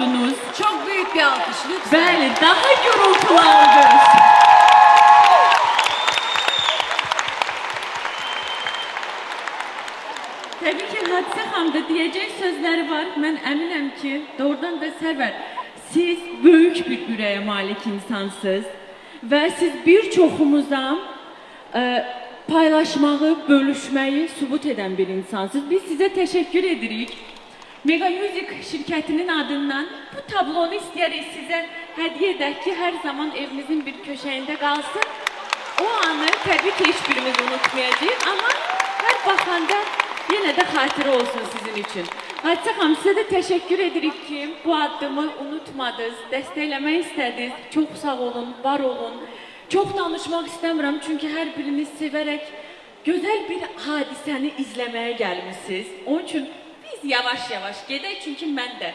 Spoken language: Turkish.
yoruldunuz. Çok büyük bir alkış lütfen. Bəli, daha alqış. Təbii ki, Hadisə xanımda deyəcək sözləri var. Mən əminəm ki, doğrudan da Sərvər, siz böyük bir ürəyə malik insansınız və siz bir çoxumuza ə, paylaşmağı, bölüşməyi sübut edən bir insansınız. Biz sizə təşəkkür edirik. Mega Music şirkətinin adından bu tablonu istəyərik sizə hədiyyə edək ki, hər zaman evinizin bir köşəyində qalsın. O anı təbii ki, heç birimiz unutmayacağıq, amma hər baxanda yenə də xatirə olsun sizin üçün. Hadisə xanım, sizə də təşəkkür edirik ki, bu addımı unutmadınız, dəstəkləmək istədiniz. Çox sağ olun, var olun. Çox danışmaq istəmirəm, çünki hər biriniz sevərək gözəl bir hadisəni izləməyə gəlmisiniz. Onun üçün biz yavaş-yavaş gedək, çünki mən də